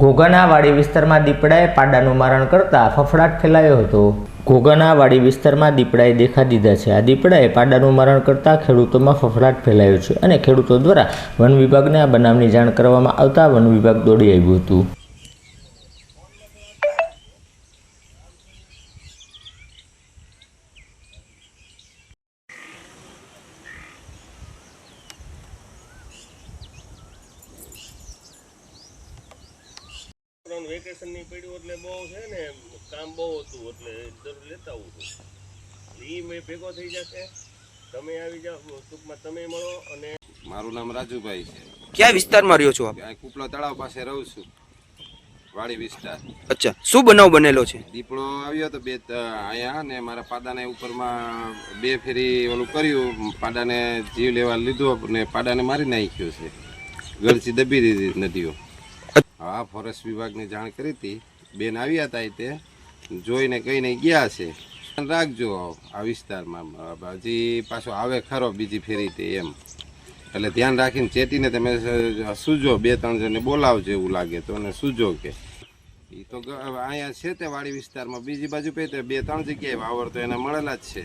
ઘોઘાના વાડી વિસ્તારમાં દીપડાએ પાડાનું મારણ કરતા ફફડાટ ફેલાયો હતો. ઘોઘાના વાડી વિસ્તારમાં દીપડાએ દેખા દીધા છે. આ દીપડાએ પાડાનું મારણ કરતા ખેડૂતોમાં ફફડાટ ફેલાયો છે અને ખેડૂતો દ્વારા વન વિભાગને આ બનાવની જાણ કરવામાં આવતા વન વિભાગ દોડી આવ્યું હતું. છોકરાઓનું વેકેશનની પડ્યું એટલે બહુ છે ને કામ બહુ હતું એટલે જરૂર લેતા આવું છું. એ મેં ભેગો થઈ જશે. તમે આવી જાઓ ટૂંકમાં તમે મળો અને મારું નામ રાજુભાઈ છે. કયા વિસ્તારમાં રહ્યો છો આપ? આ કુપલા તળાવ પાસે રહું છું. વાડી વિસ્તાર. અચ્છા શું બનાવ બનેલો છે? દીપડો આવ્યો તો બે ત- અહીંયા ને મારા પાડાને ઉપરમાં બે ફેરી ઓલું કર્યું. પાડાને જીવ લેવા લીધો ને પાડાને મારી નાખ્યો છે. ગળચી દબી દીધી નદીઓ. હા ફોરેસ્ટ વિભાગની જાણ કરી હતી. બેન આવ્યા હતા તે. જોઈને કહીને ગયા છે. રાખજો આ વિસ્તારમાં. હજી પાછો આવે ખરો બીજી ફેરી તે એમ. એટલે ધ્યાન રાખીને ચેતીને તમે સૂજો બે, ત્રણ જણને બોલાવજો એવું લાગે તો અને સૂજો કે. એ તો અહીંયા છે તે વાડી વિસ્તારમાં. બીજી બાજુ પે બે, ત્રણ જગ્યાએ વાવર તો એને મળેલા જ છે.